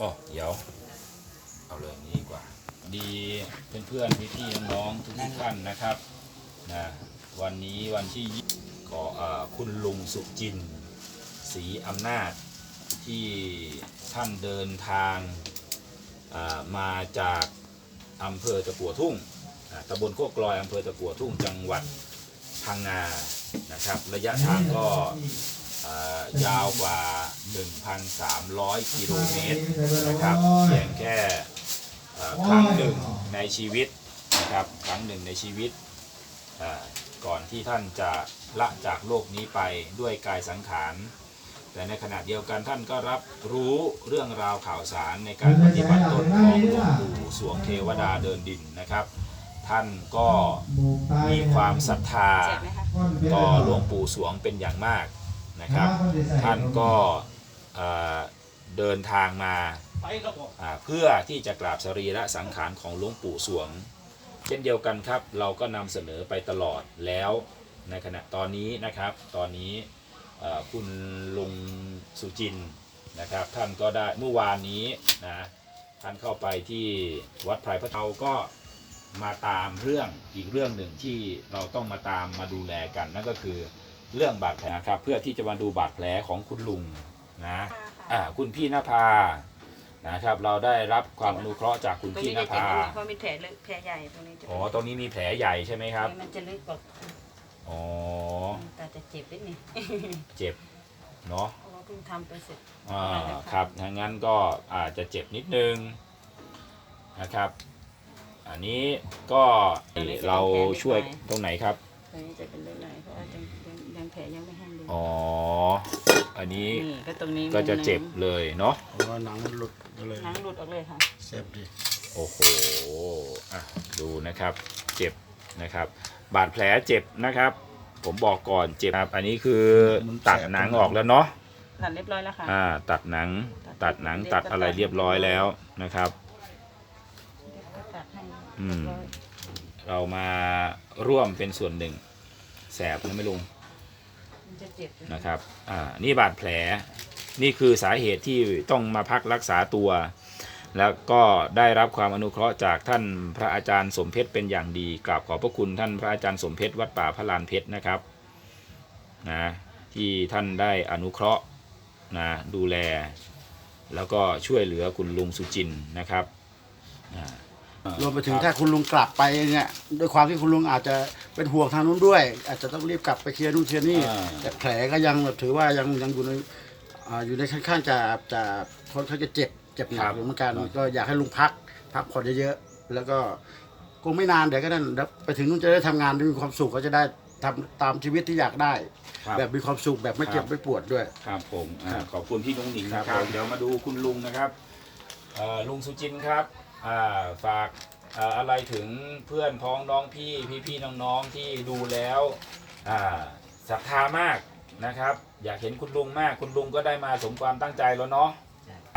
อ๋อเดี๋ยว เอาเลยนี่ดีกว่า ดีเพื่อนๆพี่ๆน้องๆทุกๆท่านนะครับนะวันนี้วันที่ยี่ขอเออคุณลุงสุจินศรีอำนาจที่ท่านเดินทางอ่ามาจากอำเภอตะกัวทุ่งอ่าตำบลโคกลอยอำเภอตะกัวทุ่งจังหวัดพังงานะครับ ระยะทางก็อ่ายาวกว่า 1,300 กิโลเมตรนะครับเพียงแค่เอ่อครั้งหนึ่งในชีวิตนะครับครั้งหนึ่งในชีวิตอ่าก่อนที่ท่านจะละจากโลกนี้ไปด้วยกายสังขารแต่ในขณะเดียวกันท่านก็รับรู้เรื่องราวข่าวสารในการปฏิบัติตนของหลวงปู่สวงเทวดาเดินดินนะครับ ท่านก็มีความศรัทธาเจ็บไหมคะต่อหลวงปู่สวงเป็นอย่างมากนะครับ ท่านก็ เอ่อเดินทางมาอ่าเพื่อที่จะกราบสรีระสังขารของหลวงปู่สวง เช่นเดียวกันครับ เราก็นำเสนอไปตลอดแล้วในขณะตอนนี้นะครับ ตอนนี้เอ่อคุณลุงสุจินนะครับ ท่านก็ได้เมื่อวานนี้นะท่านเข้าไปที่วัดไพรพระเทาก็มาตามเรื่องอีกเรื่องหนึ่งที่เราต้องมาตามมาดูแลกันนั่นก็คือเรื่องบาดแผลครับเพื่อที่จะมาดูบาดแผลของคุณลุง นะอ่าคุณพี่นภานะครับ เราได้รับความอนุเคราะห์จากคุณตรงพี่นี้นจะเจ็บภาตรงนี้เพราะมีแผลลึกแผลใหญ่ตรงนี้จะอ๋อตรงนี้มีแผลใหญ่ใช่ไหมครับมันจะลึกกว่าอ๋อแต่จะเจ็บนิดนึงเจ็บเนาะเพราะว่าเพิ่งทำไปเสร็จอ่าครับถ้างั้นก็อาจจะเจ็บนิดนึงนะครับ อันนี้ก็เราช่วยตรงไหนครับ ตรงนี้จะเป็นเรื่องไหนเพราะว่ายังยังยังแผลยังไม่แห้งเลยอ๋อ อันนี้นี่ก็ตรงนี้ก็จะเจ็บมุมเลยเนาะเพราะว่าหนังมันหลุดไปเลยหนังหลุดออกเลยค่ะ เจ็บดิโอ้โหอะดูนะครับ เจ็บนะครับ บาดแผลเจ็บนะครับ ผมบอกก่อนเจ็บครับ อันนี้คือตัดหนังออกแล้วเนาะตัดเรียบร้อยแล้วค่ะอ่า ตัดหนังตัดหนังตัดอะไรเรียบร้อยแล้วนะครับ ตัดให้อืม เรียบร้อยเรามาร่วมเป็นส่วนหนึ่ง แสบนะไม่ลุงมัน จะเจ็บนะครับ อ่า นี่บาดแผล นี่คือสาเหตุที่ต้องมาพักรักษาตัว แล้วก็ได้รับความอนุเคราะห์จากท่านพระอาจารย์สมเพชรเป็นอย่างดีกราบขอบพระคุณท่านพระอาจารย์สมเพชรวัดป่าพระลานเพชรนะครับ นะที่ท่านได้อนุเคราะห์นะดูแล แล้วก็ช่วยเหลือคุณลุงสุจินนะครับอ่า รวมไปถึงถ้าคุณลุงกลับไปเนี่ยด้วยความที่คุณลุงอาจจะเป็นห่วงทางนู้นด้วย อาจจะต้องรีบกลับไปเคลียร์นู่นเคลียร์นี่อ่า แต่แผลก็ยังถือว่ายังยังอยู่ในอ่าอยู่ในค่อนข้างจะจะค่อนข้างจะเจ็บเจ็บหนักอยู่เหมือนกันก็อยากให้ลุงพัก พักผ่อนเยอะๆแล้วก็คงไม่นานเดี๋ยวก็นั่นเดี๋ยวไปถึงนู่นจะได้ทำงานด้วยมีความสุขก็จะได้ทำตามชีวิตที่อยากได้ ครับ แบบมีความสุขแบบไม่เจ็บครับไม่ปวดด้วย ครับผมอ่าครับขอบคุณพี่นุ้งหนิงนะคครัรับบ เดี๋ยวมาดูคุณลุงนะครับเอ่อ ลุงสุจินครับฝากอะไรถึงเพื่อนพ้องน้องพี่พี่พี่น้องๆที่ดูแล้วศรัทธามากนะครับ อยากเห็นคุณลุงมากคุณลุงก็ได้มาสมความตั้งใจแล้วเนาะ